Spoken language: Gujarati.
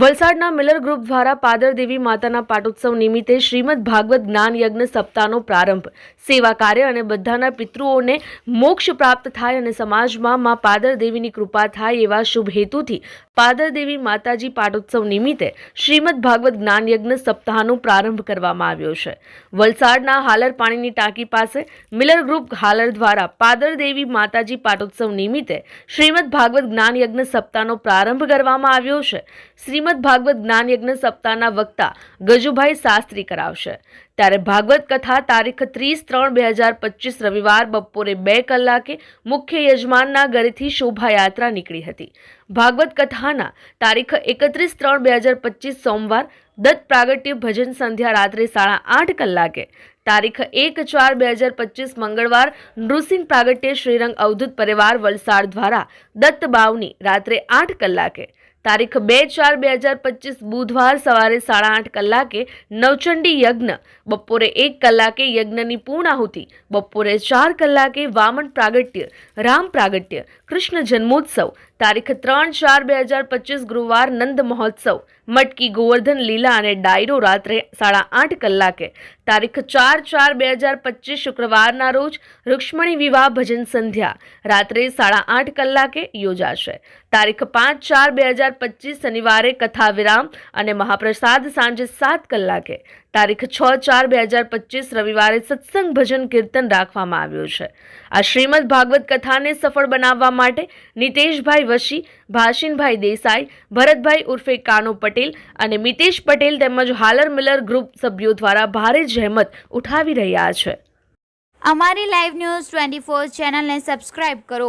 વલસાડના મિલર ગ્રુપ દ્વારા પાદર દેવી માતાના પાટોત્સવ નિમિત્તે શ્રીમદ ભાગવત જ્ઞાન યજ્ઞ સપ્તાહનો પ્રારંભ. સેવા કાર્ય અને બધાના પિતૃઓને મોક્ષ પ્રાપ્ત થાય અને સમાજમાં પાદર દેવીની કૃપા થાય એવા શુભ હેતુથી પાદર દેવી માતાજી પાટોત્સવ નિમિત્તે શ્રીમદ ભાગવત જ્ઞાન યજ્ઞ સપ્તાહનો પ્રારંભ કરવામાં આવ્યો છે. વલસાડના હાલર પાણીની ટાંકી પાસે મિલર ગ્રુપ હાલર દ્વારા પાદર દેવી માતાજી પાટોત્સવ નિમિત્તે શ્રીમદ ભાગવત જ્ઞાન યજ્ઞ સપ્તાહનો પ્રારંભ કરવામાં આવ્યો છે. શ્રીમદ ભાગવત જ્ઞાન યજ્ઞ સપ્તાહના વક્તા ગજુભાઈ શાસ્ત્રી કરાવશે. ત્યારે ભાગવત કથા તારીખ ત્રીસ ત્રણ બે હજાર પચીસ રવિવાર બપોરે બે કલાકે મુખ્ય યજમાનના ઘરેથી શોભાયાત્રા નીકળી હતી. ભાગવત કથાના તારીખ એકત્રીસ ત્રણ બે હજાર પચીસ સોમવાર દત્ત પ્રાગટ્ય ભજન સંધ્યા રાત્રે સાડા આઠ કલાકે. તારીખ એક ચાર બે હજાર પચીસ મંગળવાર નૃસિંહ પ્રાગટ્ય શ્રીરંગ અવધૂત પરિવાર વલસાડ દ્વારા દત્ત બાવની રાત્રે આઠ કલાકે. તારીખ બે ચાર બે હજાર પચીસ બુધવાર સવારે સાડા આઠ કલાકે નવચંડી યજ્ઞ, બપોરે એક કલાકે યજ્ઞની પૂર્ણાહુતિ, બપોરે ચાર કલાકે વામન પ્રાગટ્ય, રામ પ્રાગટ્ય, કૃષ્ણ જન્મોત્સવ, તારીખ ત્રણ ચાર બે હજાર પચીસ ગુરુવાર નંદ મહોત્સવ, મટકી ગોવર્ધન લીલા અને ડાયરો રાત્રે સાડા આઠ કલાકે, તારીખ ચાર ચાર બે હજાર પચીસ શુક્રવારના રોજ રૂક્ષ્મણી વિવાહ ભજન સંધ્યા, રાત્રે સાડા આઠ કલાકે યોજાશે, તારીખ પાંચ ચાર બે હજાર પચીસ શનિવારે કથા વિરામ અને મહાપ્રસાદ સાંજે સાત કલાકે. તારીખ છ ચાર બે હજાર પચીસ રવિવારે સત્સંગ ભજન કીર્તન રાખવામાં આવ્યું છે. આ શ્રીમદ ભાગવત કથાને સફળ બનાવવા માટે નિતેશભાઈ વશી, ભાષિનભાઈ દેસાઈ, ભરતભાઈ ઉર્ફે કાનો પટેલ અને મિતેશ પટેલ તેમજ હાલર મિલર ગ્રુપ સભ્યો દ્વારા ભારે જહેમત ઉઠાવી રહ્યા છે. અમારી લાઈવ ન્યૂઝ ટ્વેન્ટી ફોર ચેનલને સબસ્ક્રાઇબ કરો.